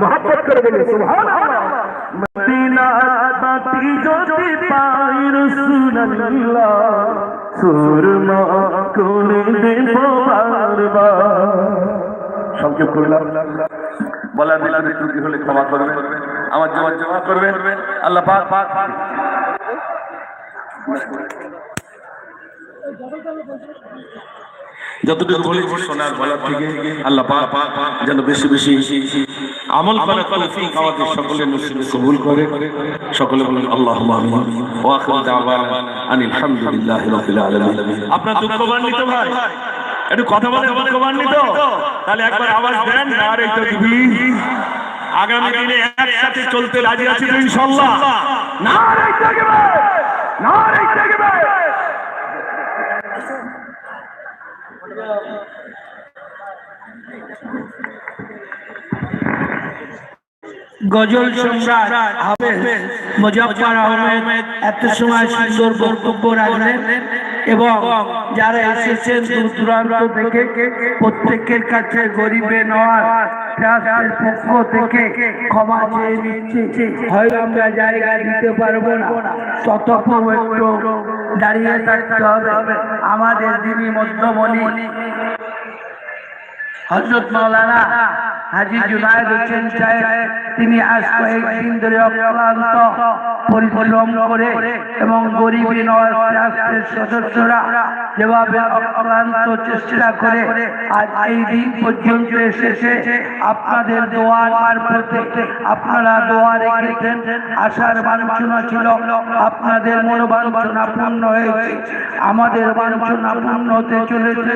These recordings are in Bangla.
মোহাম্মত করে সংযোগ করলাম বলার ভিতরে ত্রুটি হলে ক্ষমা করবেন। আমার জবাব জমা করবেন। আল্লাহ পাক পাক যতটুকু বলেছি গলা থেকে আল্লাহ পাক যেন বেশি বেশি আমল করে তৌফিক আমাদের সকলের নসিবে কবুল করে। সকলে বলেন আল্লাহ আমিন। ওয়া আখির দাওয়ানা আনিল হামদুলিল্লাহি রাব্বিল আলামিন। আপনার দুঃখবান্বিত ভাই। একটু কথা বলে দুঃখবান্বিত তাহলে একবার আওয়াজ দেন নারে তাকবীর আগামী দিনে একসাথে চলতে রাজি আছি তো ইনশাআল্লাহ নারে তাকবীর নারে তাকবীর গজল সম্রাট এত সময় সুন্দর বক্তব্য রাখলেন এবং যারা এসেছেন থেকে, প্রত্যেকের কাছে গরিবে পক্ষ থেকে ক্ষমা চেয়ে নিচ্ছি। হয়তো আমরা জায়গা দিতে পারব না, ততক্ষণ দাঁড়িয়ে থাকতে হবে। আমাদের যিনি মধ্যমণি হজরত মৌলানা হাজি জুনায়দ হোসেন সাহেব, তিনি আজ কয়েকদিন ধরে অক্লান্ত পরিশ্রম করে এবং সদস্যরা যেভাবে অক্লান্ত চেষ্টা করে, আজ এই দিন পর্যন্ত এসেছে। আপনাদের দোয়ার মারফতে আপনারা দোয়া রেখেছেন। আশার বাঞ্ছনা ছিল, আপনাদের মনোবাঞ্ছনা পূর্ণ হয়েছে। আমাদের বাঞ্ছনা পূর্ণ হতে চলেছে।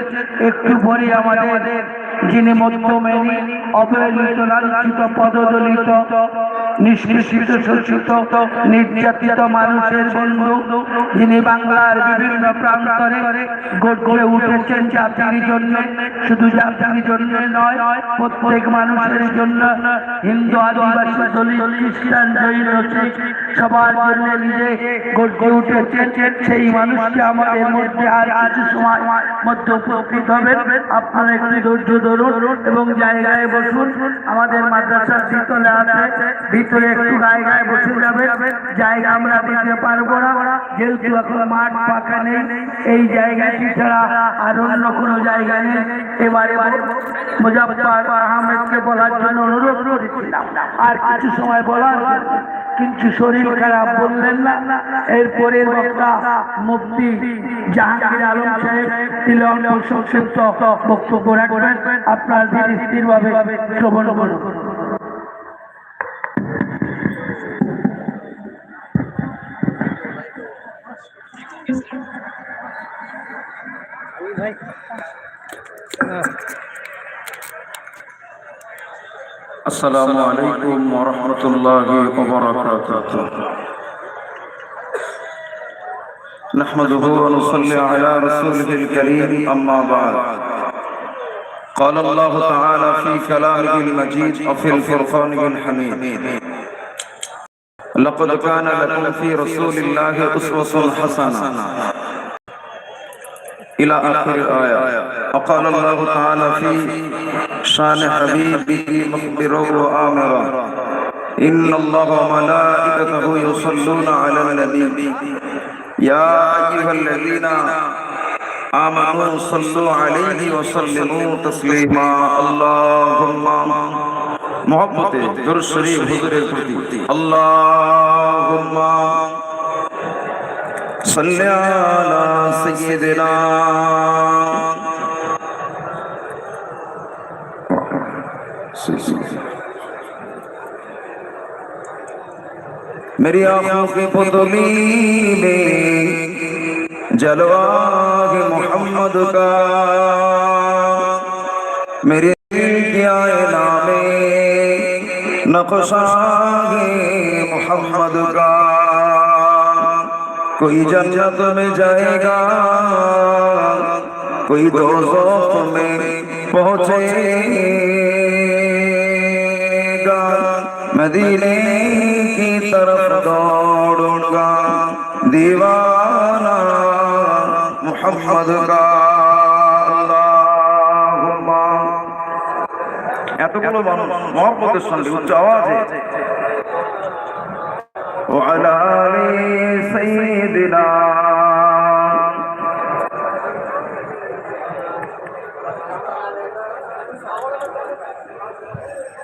একটু পরে আমাদের যিনি মধ্যমেনি পদদলিত নির্যাতিত মানুষের বন্ধু যিনি বাংলার বিভিন্ন প্রান্তরে গড়ে উঠেছেন জাতির জন্য, শুধু জাতির জন্য নয়, প্রত্যেক মানুষের জন্য হিন্দু, আদিবাসী, দলিত, খ্রিস্টান, জৈন সবার জন্য নিজে গড়ে উঠেছেন। সেই মানুষকে আমাদের মধ্যে আর কিছু সময় মধ্যে আপনারা একটু ধৈর্য ধরুন এবং জায়গায় বসুন আমাদের মাদ্রাসার ভিতরে আছে, ভিতরে একটু গায়ে গায়ে বসে যাবে। জায়গা আমরা দিতে পারব না, যেহেতু এখন মাঠ ফাঁকা নেই, এই জায়গাটি ছাড়া আর অন্য কোনো জায়গা নেই। এবারে মুজাফর আহমেদকে বলার জন্য অনুরোধ করেছিলাম আর কিছু সময় বলার কিন্তু শরীর খারাপ বললেন না। এরপরে বক্তা মুফতি জাহাঙ্গীর আলম সাহেব তিনি সংক্ষিপ্ত বক্তব্য রাখবেন। আপনার ধীরে স্থিরভাবে শ্রবণ করুন। السلام عليكم ورحمة الله وبركاته. نحمده ونصلي على رسوله الكريم أما بعد. قال الله تعالى في كلامه المجيد وفي الفرقان الحميد. لقد كان لكم في رسول الله أسوة حسنة. إلى آخر الآية. وقال الله تعالى في شان حبيبه مخبرا وآمرا إن الله وملائكته يصلون على النبي يا أيها الذين آمنوا صلوا عليه وسلموا تسليما اللهم محبت در شریف حضور الفردی اللهم صل على سيدنا मेरी आंखों की पुतली में जलवा है मोहम्मद का मेरे दिल के आईना में नक्शा है मोहम्मद का कोई जन्नत में जाएगा कोई दोजख में पहुंचेगा मदीने की तरफ दौड़ूंगा। दीवाना मोहम्मद का এতগুলো মানুষ মহব্বতের সঙ্গে উচ্চ আওয়াজে ও আলা সাইয়্যিদিনা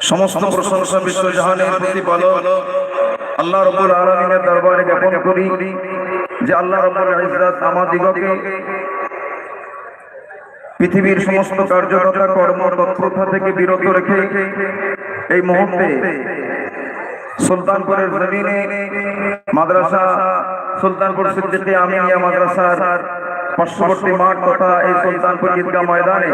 সমস্ত প্রশংসা বিশ্ব জাহানের প্রতি বলো আল্লাহ রব্বুল আলামিনের দরবারে জ্ঞাপন করি যে আল্লাহ রব্বুল ইজ্জত আমাদিগকে পৃথিবীর সমস্ত কার্যকতা কর্ম তৎপ্রথা থেকে বিরত রেখে এই মুহূর্তে সুলতানপুরের জমিনে মাদ্রাসা সুলতানপুর সিদ্দিকী আমিনিয়া মাদ্রাসার পার্শ্ববর্তী মাঠ তথা এই সুলতানপুর ঈদগাহ ময়দানে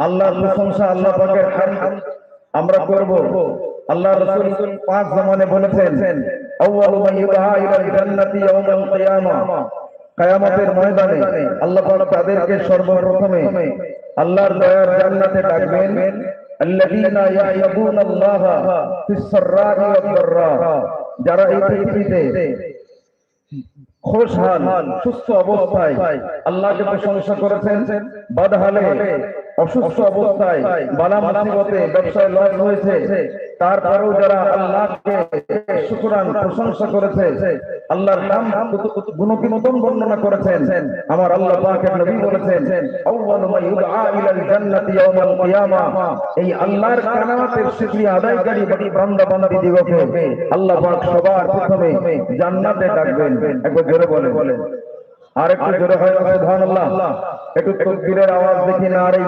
আল্লাহ প্রশংসা আল্লাহ আমরা করব। আল্লাহ রাসূল পাঁচ জামানে বলেছেন আল্লাহ তাদেরকে সর্বপ্রথমে আল্লাহর দয়ার জান্নাতে ডাকবেন। আল্লাযীনা يعبدون الله في السراء والضراء. যারা এই পৃথিবীতে খুশহাল সুস্থ অবস্থায় আল্লাহকে প্রশংসা করেছেন বাদহালে অসুস্থ অবস্থায় বালা মুসিবতে ব্যবসায় লস হয়েছে তারপরেও যারা আল্লাহকে শুকরান, প্রশংসা করেছে, আল্লাহর নাম গুণকিনতম বর্ণনা করেছেন। আমার আল্লাহ পাকের নবী বলেছেন, আউয়ালু মা ইউদআ ইলাল জান্নাতি ইয়াউমাল কিয়ামা। এই আল্লাহর কারামাতের শুকরিয়া আদায়কারী বান্দা বান্দি দিগকে আল্লাহ পাক সবার প্রথমে জান্নাতে ডাকবেন। একবার জোরে বলেন। আর একটু জোরে হয়, সুবহানাল্লাহ। একটু তাকবীরের আওয়াজ দেখি না আর এই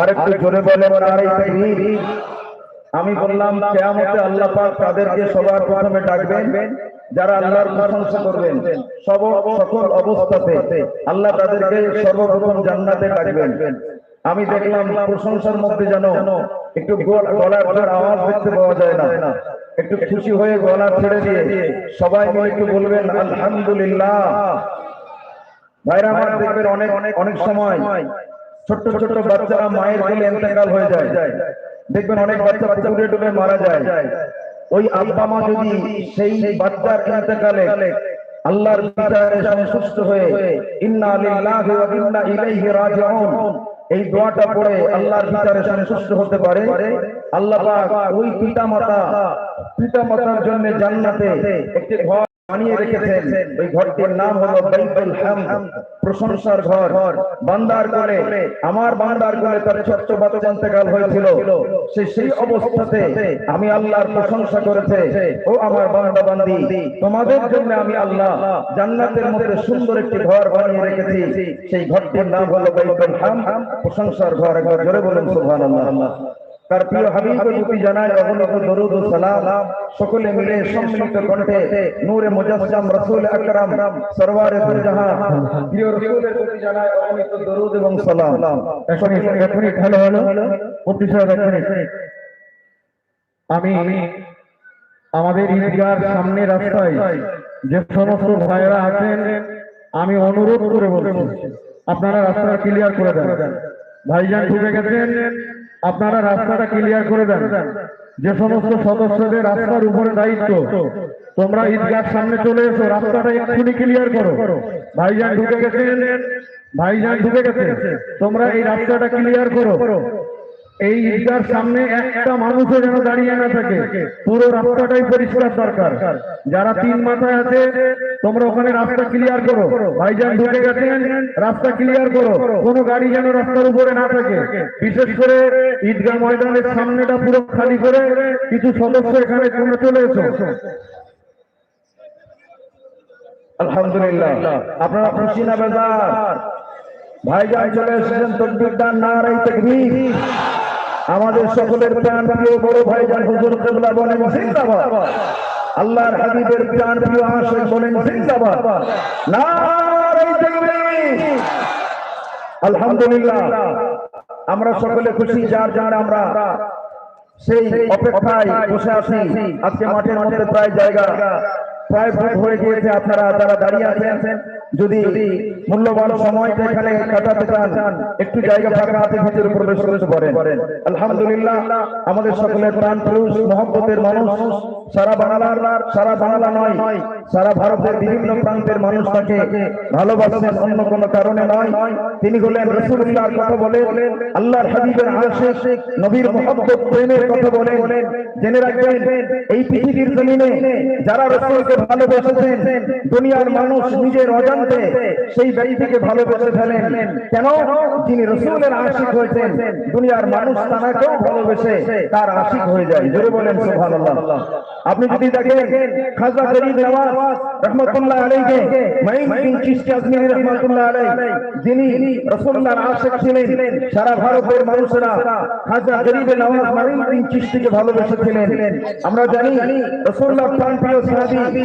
আর একটু জোরে বলেন আর এই আমি বললাম, কিয়ামতে আল্লাহ পাক তাদেরকে সবার প্রথমে ডাকবেন, যারা আল্লাহর প্রশংসা করবেন। সব সকল অবস্থাতে আল্লাহ তাদেরকে সর্বপ্রথম জান্নাতে ডাকবেন। আমি দেখলাম প্রশংসার মধ্যে যেন একটু গলা- গলার গলার আওয়াজ দেখতে পাওয়া যায় না। একটু খুশি হয়ে গলা ছেড়ে দিয়ে সবাই মিলে একটু বলবেন, আলহামদুলিল্লাহ। ভাইরা আমার দেখবেন অনেক অনেক অনেক সময় ছোট্ট ছোট্ট বাচ্চারা মায়ের কোলে ইন্তেকাল হয়ে যায়। দেখবেন অনেক বাচ্চা পুকুরে ডুবে মারা যায়। ওই আব্বা মা যদি সেই বাচ্চার ইন্তেকালে আল্লাহর বিচারে সন্তুষ্ট হয়ে ইন্না লিল্লাহি ওয়া ইন্না ইলাইহি রাজিউন, এই দোয়াটা পড়ে আল্লাহর বিচারে সন্তুষ্ট হতে পারে, আল্লাহ পাক ওই পিতা মাতা পিতা মাতার জন্য জান্নাতে একটি ঘর আমি আল্লাহর প্রশংসা করেছে। ও আমার বান্দা বান্দি, তোমাদের জন্য আমি আল্লাহ জান্নাতের মধ্যে সুন্দর একটি ঘর বানিয়ে রেখেছি। সেই ঘরটির নাম হলো বাইতুল প্রশংসার ঘর একবার বলুন তার প্রিয় হাবিবের প্রতি জানায় অগণিত দরুদ ও সালাম। সকলে মিলে সম্মিলিত কণ্ঠে নূরে মুজাসসাম রাসূল আকরাম সরওয়ারে দুজাহান প্রিয় রাসূলের প্রতি জানায় অগণিত দরুদ এবং সালাম। এখন এক মিনিট হ্যালো মুফতি সাহেব মিনিট আমি আমাদের ঈদগার সামনে রাস্তায় যে সমস্ত ভাইরা আছেন, আমি অনুরোধ করে বলছি, আপনারা রাস্তাটা ক্লিয়ার করে দেন। ভাইজান ঢুকে গেছেন। আপনারা রাস্তাটা ক্লিয়ার করে দেন। যে সমস্ত সদস্যদের রাস্তার উপরে দায়িত্ব, তোমরা ঈদগার সামনে চলে এসো, রাস্তাটা এক্ষুনি ক্লিয়ার করো। ভাইজান ঢুকে গেছেন ভাইজান ঢুকে গেছে? তোমরা এই রাস্তাটা ক্লিয়ার করো। এই ঈদগার সামনে একটা মানুষও যেন দাঁড়িয়ে না থাকে। পুরো রাস্তাটাই পরিষ্কার দরকার। যারা তিন মাথায় আছে, তোমরা ওখানে রাস্তা ক্লিয়ার করো। ভাইজান ঢুকে গেছেন, রাস্তা ক্লিয়ার করো। কোনো গাড়ি যেন রাস্তার উপরে না থাকে। বিশেষ করে ঈদগাহ ময়দানের সামনেটা পুরো খালি করে কিছু সদস্য এখানে তোমরা চলে এসো। আলহামদুলিল্লাহ। আপনারা খুশি না বেজার? ভাইজান চলে এসেছেন তকবীর দান নারাই তাকবীর। আমাদের সকলের প্রাণ প্রিয় বড় ভাইজান হুজুর কিবলা বলেন জিন্দাবাদ। আল্লাহর হাবিবের প্রাণ প্রিয় আশিক বলেন জিন্দাবাদ। তাকবীর। আলহামদুলিল্লাহ। আমরা সকলে খুশি যার যার আমরা সেই অপেক্ষায় বসে আছি। আজকে মাঠের মধ্যে প্রায় জায়গা। প্রায় ভোট হয়ে গিয়েছে আপনারা যারা দাঁড়িয়ে আছেন যদি মূল্যবান সময়টা এখানে কাটাতে চান একটু জায়গা ফাঁকা হাতে ভিতরে প্রবেশ করতে পারেন। আলহামদুলিল্লাহ আমাদের সকলের প্রাণ পুরুষ মহব্বতের মানুষ সারা বাংলার সারা বাংলা নয় সারা ভারতের বিভিন্ন প্রান্তের মানুষ তাকে ভালোবাসেন অন্য কোনো কারণে নয়। তিনি হলেন রসুল্লাহর কথা বলেন আল্লাহর হাবিবের আশেক নবীর মহব্বত প্রেমের কথা বলেন। জেনে রাখবেন এই পৃথিবীর জমিনে যারা রসুলকে ভালোবেসেছেন। দুনিয়ার মানুষ নিজের অজান্তে সেই ব্যক্তিকে ভালোবেসে ফেলেন। কেন? যিনি রসুলের আশিক হয়েছেন। দুনিয়ার মানুষ ভালোবেসে তার আশিক হয়ে যায়। জোরে বলেন সুবহানাল্লাহ। আপনি যদি দেখেন খাজা গরিব নওয়াজ রহমতুল্লাহ আলাইহি মাইন বিন চিশতি আজমিরি রহমতুল্লাহ আলাইহি। যিনি রাসূলুল্লাহর আশিক ছিলেন। সারা ভারতের মানুষেরা খাজা গরিব নওয়াজ মাইন বিন চিশতিকে ভালোবেসেছিলেন আমরা জানি রাসূলুল্লাহ প্রাণ প্রিয় সাহাবী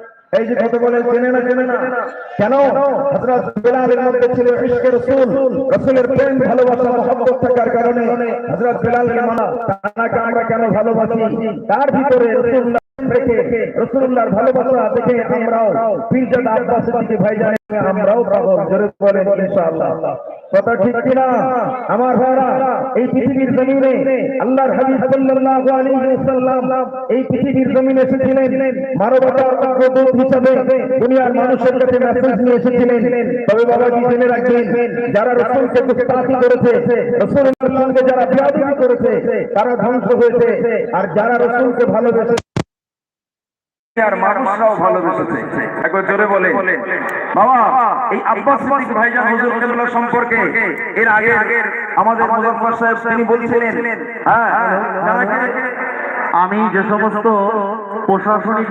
এই যে কত বলে চেনে না চেনে না। কেন? হযরত বেলালের মধ্যে ছিল ইশকে রাসূল। রাসূলের প্রেম, ভালোবাসা, মহব্বত থাকার কারণে হযরত বেলালকে মানা। তারা আমরা কেন ভালোবাসি? তার ভিতরে রাসূলুল্লাহ রেখে রাসূলুল্লাহর ভালোবাসা দেখে আমরাও পীরজাদা আব্বাস সিদ্দিকী ভাইজান আমরাও পাগল জোরে বলেন ইনশাআল্লাহ। কথা ঠিক কিনা? আমার ভাইরা, এই পৃথিবীর জমিনে আল্লাহর হাবিব সাল্লাল্লাহু আলাইহি ওয়াসাল্লাম এই পৃথিবীর জমিনে এসেছিলেন। মানবতার অগ্রদূত হিসেবে দুনিয়ার মানুষের কাছে মেসেজ নিয়ে এসেছিলেন। তবে বাবাজি জেনে রাখবেন, যারা রাসূলকে গুস্তাখি করেছে, রাসূলের সঙ্গে যারা বিয়াদবি করেছে, তারা ধ্বংস হয়েছে। আর যারা রাসূলকে ভালোবেসে আর মানুষরাও ভালোবেসেছে। একবার জোরে বলে বাবা এই আব্বাস সিদ্দিক ভাইজান হুজুর কেবলা সম্পর্কে এর আগে আগের আমাদের মুজফফর সাহেব তিনি বলছিলেন হ্যাঁ আমি যে সমস্ত প্রশাসনিক